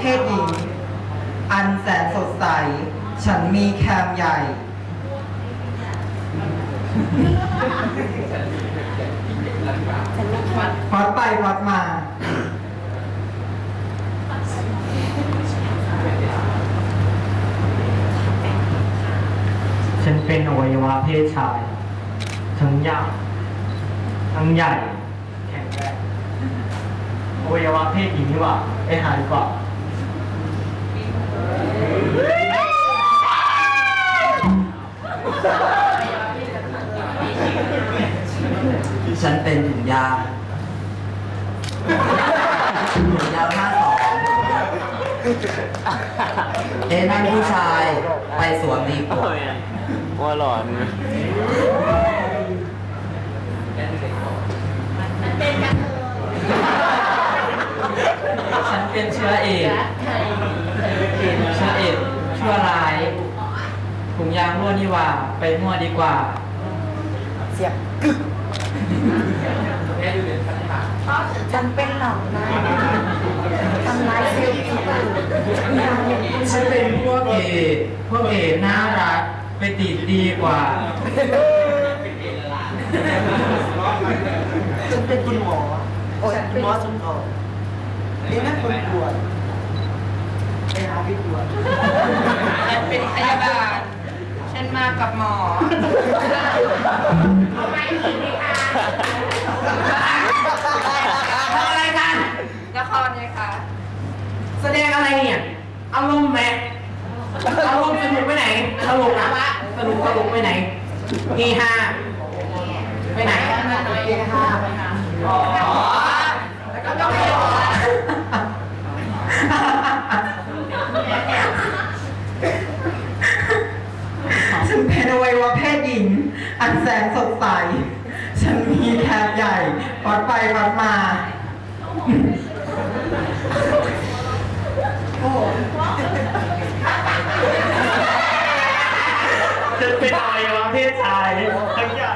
เพศหญิง อันแสนสดใส ฉันมีแคมใหญ่วัดไปวัดมา ฉันเป็นอวัยวะเพศชาย ทั้งยาวทั้งใหญ่ แข็งแรงอวัยวะเพศหญิงนี่หว่าไปหาดีกว่า ฉันเป็นถุงยางถุงยางห้าสองเอ๊ะนั่นผู้ชายไปสวนดีกว่าว่าหลอนฉันเป็นเชื้อเอดส์เชื้อเอดส์ชั่วร้ายถุงยางรั่วนี่หว่า ไปมั่วดีกว่า ฉันเป็นหนองในทำร้ายเซลล์ผู้อื่นฉันเป็นพวกเอดส์พวกเอดส์น่ารักไปติดดีกว่า ฉันเป็นคุณหมอโอ้ยคุณหมอสมทองนี่นั่นคนปวดไปหาพี่ปวดฉันเป็นพยาบาลฉั นมากับหมอทำอะไรกัน ละครไงคะแสดงอะไรเนี่ย อารมณ์แม่อารมณ์สนุกไปไหนตลกอะสนุกตลกไปไหนเฮฮาไปไหนเฮฮาอ๋อแล้วก็ต้องไปหมอ ฉันเป็นอวัยวะเพศหญิง อันแสนสดใส ฉันมีแคมใหญ่วัดไปวัดมาฉันเป็นอวัยวะเพศชายทั้งใหญ่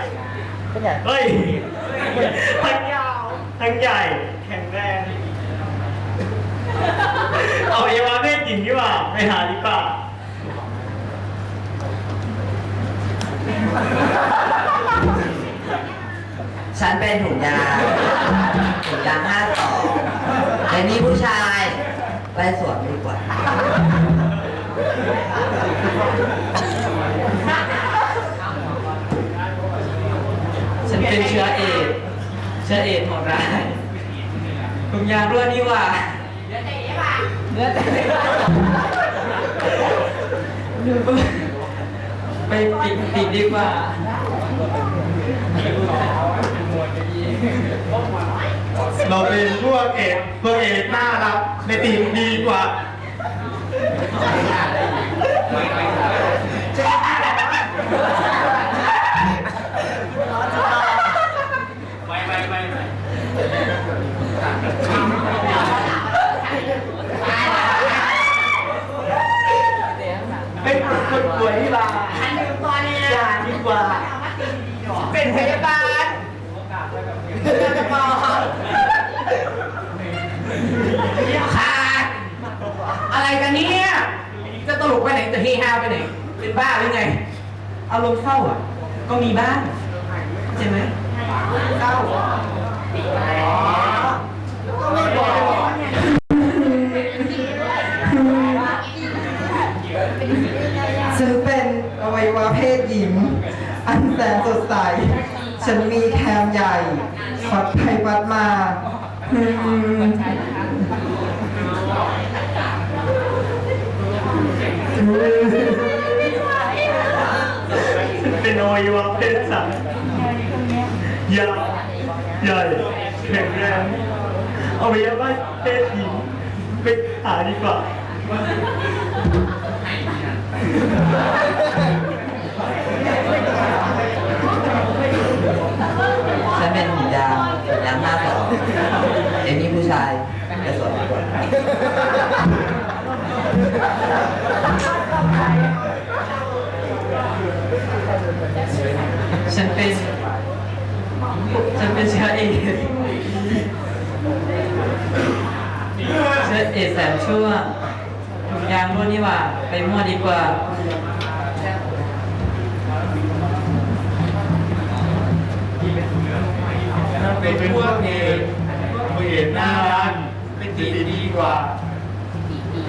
เป็นไงเฮ้ย ทั้งยาว ทั้งใหญ่ แข็งแรงอวัยวะเพศหญิงดีกว่าไปหาดีกว่า ฉันเป็นถุงยางถุงยางห้าสองแต่นี่ผู้ชายไปสวนดีกว่า ฉันเป็นเชื้อเอดส์เชื้อเอดส์โหดร้ายถุงยางรั่วนี่หว่าเนื้อแต่ไปปิดปิดดีกว่า เราเป็นพวกเอ็ดพวกเอ็ดน่ารักในตีมดีกว่าเป็นคนป่วยที่ลาฉันอยู่ตัวนี่ยยาดีกว่า เป็นพยาบาล เป็นหมอขาดอะไรกันเนี่ยจะตลกไปไหนจะเฮฮาไปไหน เป็นบ้าหรือไง อารมณ์เศร้าอะ ก็มีบ้างใช่ไหมเศร้าก็ไม่บอกฉันเป็นอวัยวะเพศหญิง อันแสนสดใส ฉันมีแคมใหญ่วัดไปวัดมาอืมเป็นอวัยวะเพศชายยาวใหญ่แข็งแรงอวัยวะเพศหญิงไปหาดีกว่า ผู้ชายไปสวนดีกว่าฉันเป็นฉันเป็นเชื้อเอดส์เชื้อเอดส์แสนชั่วถุงยางรุ่นนี่หว่า ไปมั่วดีกว่าเป็นพวกเอกพวก เอกหน้าร้านเป็นตีดีกว่า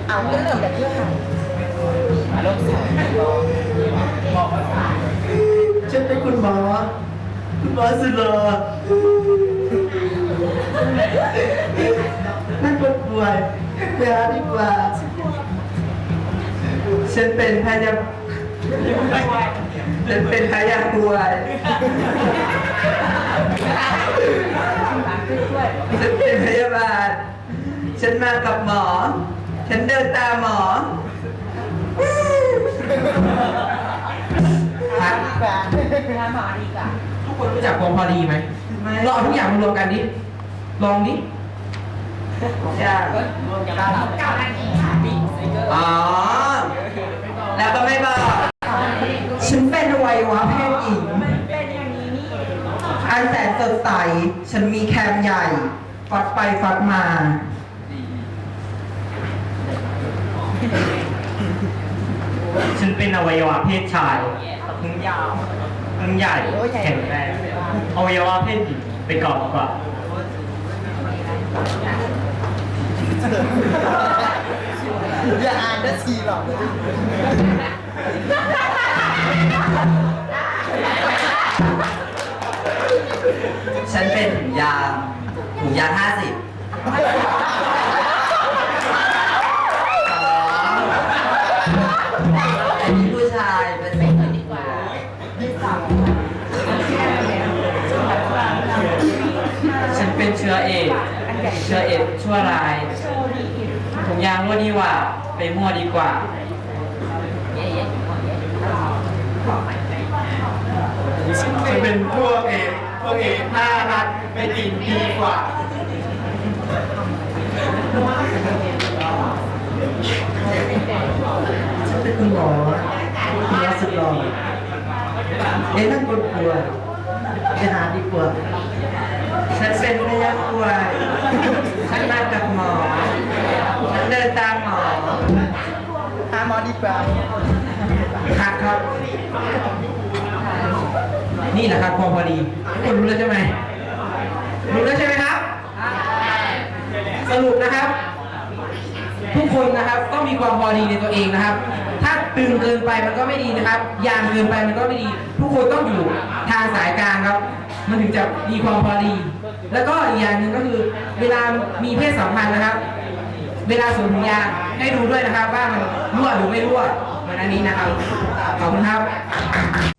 เอาเรื่องเรื่องแบบเรื่องอะไรฉันเป็นคุณหมอคุณหมอสุดหล่อนั่นคนป่วยไปหาดีกว่าฉันเป็นพยาฉันเป็นพยาป่วยฉันเป็นพยาบาล ฉันมากับหมอ ฉันเดินตามหมอพักแบบทุกคนรู้จักความพอดีไหมไม่ลองเอาทุกอย่างมารวมกันดิลองดิอยากอ๋อแล้วก็ไม่บอกฉันเป็นอวัยวะเพศหญิงอันแสนสดใส ฉันมีแคมใหญ่ ฟัดไปฟัดมา ฉันเป็นอวัยวะเพศชายทั้งยาวทั้งใหญ่แข็งแรงอวัยวะเพศหญิงไปก่อนดีกว่าอย่าอ่านได้ทีหรอกฉันเป็นถุงยางถุงยางห้าสิบ เชื้อเอดส์ชั่วร้ายถุงยางรั่วนี่หว่า ไปมั่วดีกว่าฉันเป็นพวกเอกพวกเอกหน้ารัดเป็นตีดีกว่าฉันเป็นคุณหมอคุณหมอสุดหล่อเอ๊ะนั่นคนป่วยไปหาดีกว่า ฉันเป็นพยาป่วยฉันมากับหมอ ฉันเดินตามหมอ หาหมอดีกว่าครับครับ นี่แหละครับความพอดีทุกคนรู้แล้วใช่ไหมรู้แล้วใช่ไหมครับ สรุปนะครับ ทุกคนนะครับต้องมีความพอดีในตัวเองนะครับ ถ้าตึงเกินไปมันก็ไม่ดีนะครับ ยางเกินไปมันก็ไม่ดี ทุกคนต้องอยู่ทางสายกลางครับ มันถึงจะมีความพอดี แล้วก็อีกอย่างหนึ่งก็คือเวลามีเพศสัมพันธ์นะครับ เวลาสวมถุงยางให้ดูด้วยนะครับว่ามันรั่วหรือไม่รั่วเหมือนอันนี้นะครับขอบคุณครับ